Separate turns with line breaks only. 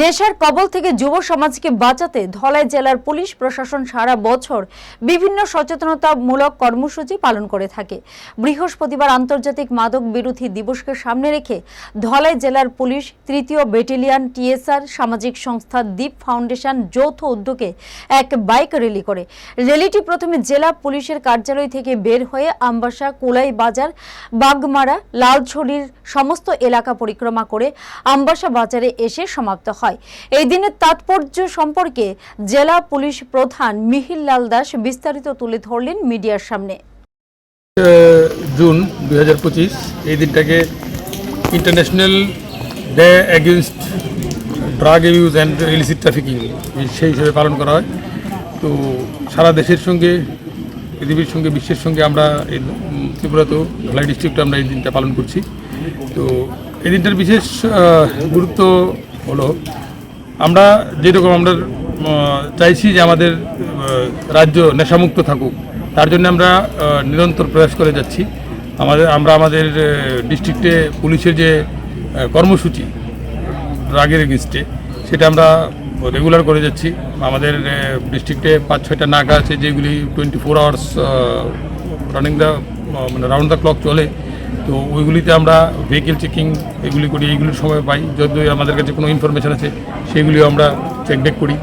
নেশার কবল থেকে যুব সমাজকে বাঁচাতে ধলাই জেলার পুলিশ প্রশাসন সারা বছর বিভিন্ন সচেতনতামূলক কর্মসূচি পালন করে থাকে। বৃহস্পতিবার আন্তর্জাতিক মাদক বিরোধী দিবসকে সামনে রেখে ধলাই জেলার পুলিশ তৃতীয় ব্যাটালিয়ন টিএসআর সামাজিক সংস্থা দ্বীপ ফাউন্ডেশন যৌথ উদ্যোগে এক বাইক র্যালি করে। র্যালিটি প্রথমে জেলা পুলিশের কার্যালয় থেকে বের হয়ে আমবাসা, কুলাই বাজার, বাগমারা, লালছড়ির সমস্ত এলাকা পরিক্রমা করে আমবাসা বাজারে এসে সমাপ্ত হয়। এই দিনের তাৎপর্য সম্পর্কে জেলা পুলিশ প্রধান মিহির লাল দাস বিস্তারিত তুলে ধরলেন মিডিয়ার সামনে।
জুন দু হাজার পঁচিশ, এই দিনটাকে international day against drug use and illicit trafficking সেই হিসেবে পালন করা হয়। তো সারা দেশের সঙ্গে, পৃথিবীর সঙ্গে, বিশ্বের সঙ্গে আমরা এই ত্রিপুরাতেও ধলাই ডিস্ট্রিক্টে আমরা এই দিনটা পালন করছি। তো এই দিনটার বিশেষ গুরুত্ব হলো, আমরা যেরকম আমরা চাইছি যে আমাদের রাজ্য নেশামুক্ত থাকুক, তার জন্য আমরা নিরন্তর প্রয়াস করে যাচ্ছি। আমাদের, আমরা আমাদের ডিস্ট্রিক্টে পুলিশের যে কর্মসূচি ড্রাগের এগেনস্টে সেটা আমরা রেগুলার করে যাচ্ছি। আমাদের ডিস্ট্রিক্টে পাঁচ ছয়টা নাকা আছে, যেগুলি twenty four hours running the মানে রাউন্ড দ্য ক্লক চলে। তো ওইগুলিতে আমরা ভেহিকেল চেকিং এগুলি করি এইগুলির সময় পাই। যদি আমাদের কাছে কোনো ইনফরমেশান আছে, সেগুলিও আমরা চেক ব্যাক করি।